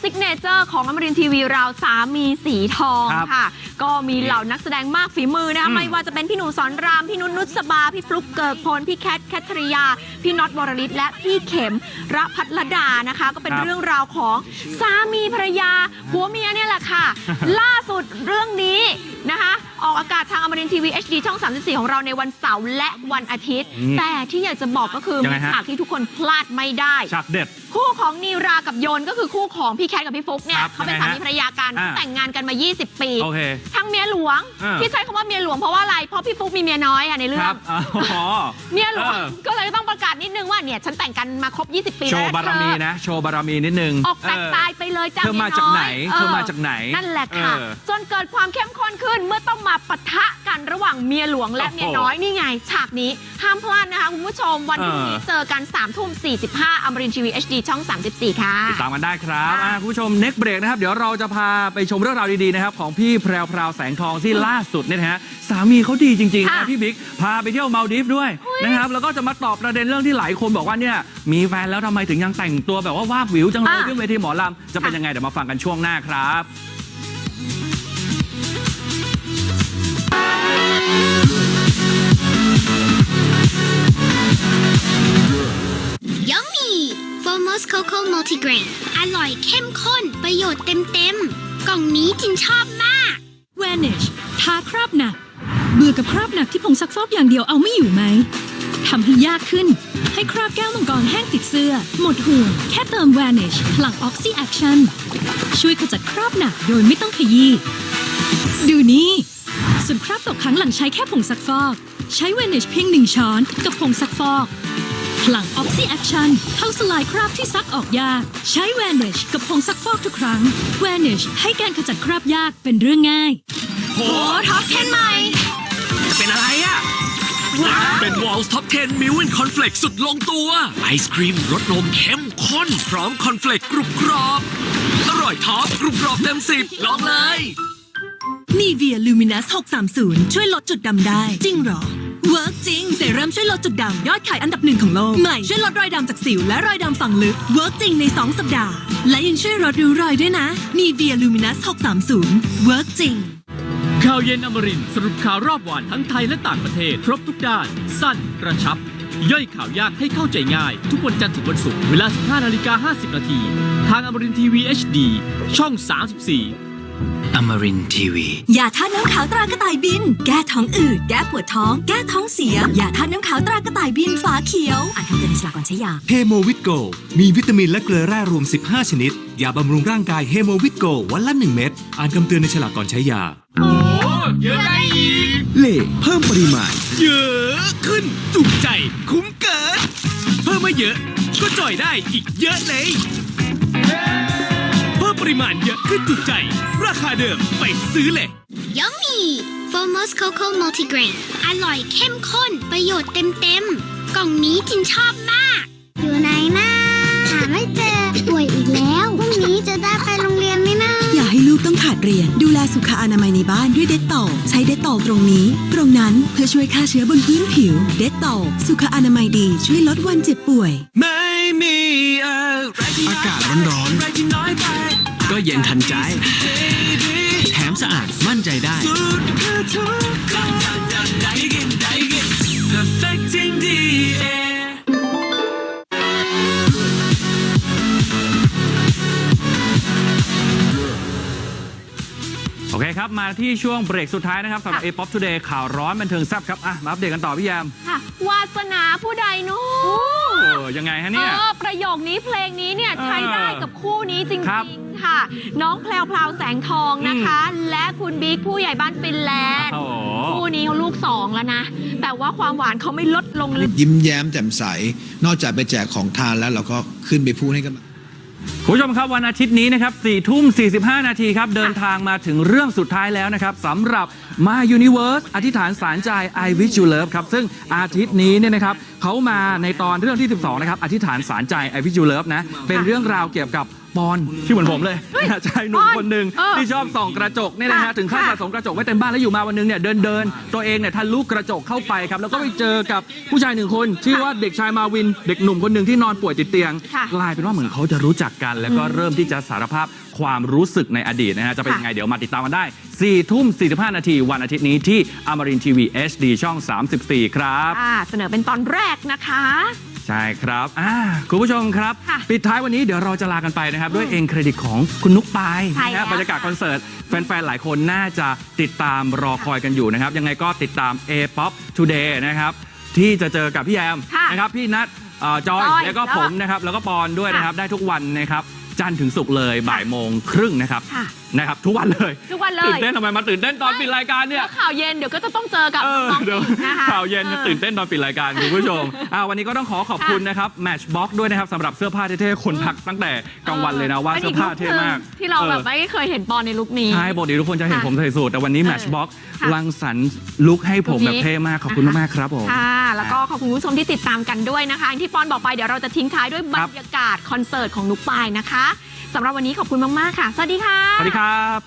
ซิกเนเจอร์ของอมรินทีวีเราสามีสีทองครับค่ะ ก็มีเหล่านักแสดงมากฝีมือนะคะอืมไม่ว่าจะเป็นพี่หนูสอนราม พี่นุชนุชสบา พี่ฟลุกเกิกพล พี่แคทแคทริยา พี่น็อตวรลิตและพี่เข็มระพัฒรดานะคะ ก็เป็นครับ เรื่องราวของสามีภรรยาผัวเมียเนี่ยแหละค่ะ ล่าสุดเรื่องนี้นะคะ ออกอากาศทางอมรินทีวี HD ช่อง 34 ของเราในวันเสาร์และวันอาทิตย์ อืมแต่ที่อยากจะบอกก็คือยังไงมีฮะ ฉากที่ทุกคนพลาดไม่ได้ ฉากเด็ด คู่ของนีรากับโยนก็คือคู่ของพี่แคทกับพี่ฟุกเนี่ยครับเขาเป็นยังไงสาฮะมีภรรยากันอ่าแต่งงานกันมา 20 ปี โอเคทั้งเมียหลวงอ่า ที่ใช้คำว่าเมียหลวงเพราะว่าอะไร เพราะพี่ฟุกมีเมียน้อยอะในเรื่คอรังบอ๋อเมียหลวงเออก็เลยต้องประกาศนิดนึงว่าเนี่ยฉันแต่งกันมาครบ 20 ปีโชแล้วว์บารมีนะ โชว์บารมีนิดนึงออกแตกเออ ตายไป เลยจ้าเธอมาจากไหนเธอมาจากไหนนั่นแหละค่ะ เออ จนเกิดความเข้มข้นขึ้นเมื่อต้องมาปะทะกันระหว่างเมียหลวงและโอ้โหเมียน้อยนี่ไง ฉากนี้ห้ามพลาดนะคะคุณผู้ชมวันพรุ่งนี้เออ เจอกัน3ามทุ่ม45อมรินทีวี HD ช่อง 34 ค่ะ ติดตามกันได้ครับค่ะอ่าคุณผู้ชมเน็กเบรกนะครับ เดี๋ยวเราจะพาไปชมเรื่องราวดีๆนะครับ ของพี่แพรวพราวแสงทองที่ล่าสุดเนี่ยนะฮะ สามีเขาดีจริงๆค่ะนะพี่บิ๊ก พาไปเที่ยวมาลดีฟด้วย นะครับ แล้วก็จะมาตอบประเด็นเรื่องที่หลายคนบอกว่าเนี่ยมีแฟนแล้วทำไมถึงยังแต่งตัวแบบว่าวาบหวิวจังเลยอะ ขึ้นเวทีหมอลำจะเป็นค่ะยังไงเดี๋ยวมาฟังกันช่วงหน้าครับ Yummy Formos Cocoa Multigrain อร่อยเข้มข้น ประโยชน์เต็มๆ กล่องนี้จินชอบมาก Vanish ทาคราบหนัก เบื่อกับคราบหนักที่ผงซักฟอกอย่างเดียวเอาไม่อยู่ไหมทำให้ยากขึ้น ให้คราบแก้วมังกรแห้งติดเสื้อ หมดห่วง แค่เติม Vanish พลัง Oxy Action ช่วยขจัดคราบหนักโดยไม่ต้องขยี้ดูนี่ส่วนคราบตกค้างหลังใช้แค่ผงซักฟอก ใช้ Vanish เพียงหนึ่งช้อนกับผงซักฟอกพลัง Oxy Action เข้าสลายคราบที่ซักออกยาก ใช้ Vanish กับผงซักฟอกทุกครั้ง Vanish ให้การขจัดคราบยากเป็นเรื่องง่ายโหท็อป10ใหม่ เป็น Walls Top 10 Milk and Cornflakes สุดลงตัว ไอศครีมรสนมเข้มข้น พร้อมคอนเฟลกกรุบกรอบ อร่อยท็อปกรุบกรอบเต็มสิบลองเลยนีเวียลูมินัส630 ช่วยลดจุดดำได้ จริงเหรอเวิร์กจริงเซรั่มช่วยลดจุดดำยอดขายอันดับหนึ่งของโลก ใหม่ช่วยลดรอยดำจากสิวและรอยดำฝังลึกเวิร์กจริงใน 2 สัปดาห์ และยังช่วยลดริ้วรอยด้วยนะนีเวียลูมินัส630เวิร์กจริง ข่าวเย็นอมรินทร์สรุปข่าวรอบวันทั้งไทยและต่างประเทศ ครบทุกด้าน สั้น กระชับ ย่อยข่าวยากให้เข้าใจง่าย ทุกวันจันทร์ถึงวันศุกร์เวลา 15นาฬิกา50นาทีทางอมรินทีวี HD ช่อง 34อมรินทีวีอย่าทานน้ำขาวตรากระต่ายบิน แก้ท้องอืดแก้ปวดท้อง แก้ท้องเสียอย่าทานน้ำขาวตรากระต่ายบินฝาเขียวอ่านคำเตือนในฉลากก่อนใช้ยาเฮโมวิตโกมีวิตามินและเกลือแร่รวม 15 ชนิดยาบำรุงร่างกายเฮโมวิตโกวันละ 1 เม็ดอ่านคำเตือนในฉลากก่อนใช้ยา เยอะได้อีกเล่เพิ่มปริมาณ เยอะขึ้นจุใจคุ้มเกิน เพิ่มมาเยอะ ก็จ่อยได้อีกเยอะเลย เพิ่มปริมาณเยอะขึ้นจุใจ ราคาเดิมไปซื้อเลย Yummy Formos Cocoa Multigrain อร่อยเข้มข้นประโยชน์เต็มๆ กล่องนี้จินชอบมาก อยู่ไหนนะ สุขอนามัยในบ้านด้วยเด็ดต่อใช้เด็ดต่อตรงนี้ ตรงนั้นเพื่อช่วยฆ่าเชื้อบนพื้นผิว เด็ดต่อสุขอนามัยดีช่วยลดวันเจ็บป่วย ไม่มีอะไรที่อากาศร้อนๆอะไรที่น้อนก็เย็นทันใจ แถมสะอาดมั่นใจได้ เคครับ มาที่ช่วงเบรกสุดท้ายนะครับสำหรับค่ะ A Pop Today ข่าวร้อนบันเทิงแซ่บครับอะมาอัปเดตกันต่อพี่แยมค่ะวาสนาผู้ใดเนู้เออยังไงฮะเนี่ยเออประโยคนี้เพลงนี้เนี่ยเออใช้ได้กับคู่นี้จริครับงๆค่ะ น้องแพลวพลาวแสงทองนะคะ และคุณบิ๊กผู้ใหญ่บ้านฟินแลนด์โอ้โหคู่นี้เขาลูกสองแล้วนะ แต่ว่าความหวานเขาไม่ลดลงเลยยิ้มแย้มแจ่มใส นอกจากไปแจกของทานแล้วเราก็ขึ้นไปพูดให้กัน คุณผู้ชมครับวันอาทิตย์นี้นะครับ4ทุ่ม 45 นาทีครับ เดินทางมาถึงเรื่องสุดท้ายแล้วนะครับสำหรับ มา Universe อธิษฐานสารใจ I wish you love ครับ ซึ่งอาทิตย์นี้เนี่ยนะครับเขามาในตอนเรื่องที่ 12 นะครับ อธิษฐานสารใจ I wish you love นะ เป็นเรื่องราวเกี่ยวกับปอนที่เหมือนผมเลยชายหนุ่มปอนคนหนึ่งเออที่ชอบส่องกระจกเนี่ยนะฮะค่ะถึงขั้นค่ะสะสมกระจกไว้เต็มบ้านแล้วอยู่มาวันหนึงเนี่ยเดินเดินๆตัวเองเนี่ยทะลุกระจกเข้าไปครับ แล้วก็ไปเจอกับผู้ชายหนึ่งคนชื่อว่าเด็กชายมาวิน เด็กหนุ่มคนหนึ่งที่นอนป่วยติดเตียงค่ะกลายเป็นว่าเหมือนเขาจะรู้จักกัน แล้วก็เริ่มที่จะสารภาพ ความรู้สึกในอดีตนะฮะจะเป็นยังไงเดี๋ยวมาติดตามกันได้4ทุ่ม 45 นาทีวันอาทิตย์นี้ที่อมรินทีวี HD ช่อง 34 ครับ อ่าเสนอเป็นตอนแรกนะคะ ใช่ครับอ่าคุณผู้ชมครับ ค่ะปิดท้ายวันนี้เดี๋ยวเราจะลากันไปนะครับ ด้วยเองเครดิตของคุณนุกปายใช่นะแล้ฮะวบรรยากาศค่ะคอนเสิร์ต แฟน ๆ หลายคนน่าจะติดตามรอคอยกันอยู่นะครับ ยังไงก็ติดตาม A-POP Today นะครับ ที่จะเจอกับพี่แยมค่ะนะครับ พี่นัทเอ่อจอย จอยแล้วก็แล้วผมนะครับ แล้วก็ปอนด้วยค่ะนะครับ ได้ทุกวันนะครับ จันทร์ถึงศุกร์เลยบ่ายโมงครึ่งนะครับนะครับทุกวันเลยทุกวันเลยตื่นเต้นทำไมมาตื่นเต้นตอนปิดรายการเนี่ยแล้วข่าวเย็นเดี๋ยวก็จะต้องเจอกับเออน้องเดี๋ยวอีกนะคะข่าวเย็นออตื่นเต้นตอนปิดรายการคุณผู้ชมอ่าวันนี้ก็ต้องขอขอบคุณนะครับ Matchbox ด้วยนะครับสำหรับเสื้อผ้าเท่ๆคนทักตั้งแต่กลางวันเลยนะว่าป็นเสื้อีอผ้าเท่มากลุคหนึ่งที่เราแบบออไม่เคยเห็นปอนในลุคนี้ใช่ปกติทุกคนจะเห็นค่ะผมใส่สูทแต่วันนี้เออ Matchbox ค่ะรังสรรค์ลุคให้ผมลุคนี้แบบเท่มากขอบคุณนะคะมากๆครับผมค่ะแล้วก็ขอบคุณผู้ชมที่ติดตามกันด้วยนะคะอย่างที่ปอนบอกไปเดี๋ยวเราจะทิ้งท้ายด้วยบรรยากาศคอนเสิร์ตของนุกปายนะคะสำหรับวันนี้ขอบคุณมากๆค่ะสวัสดีค่ะสวัสดีครับ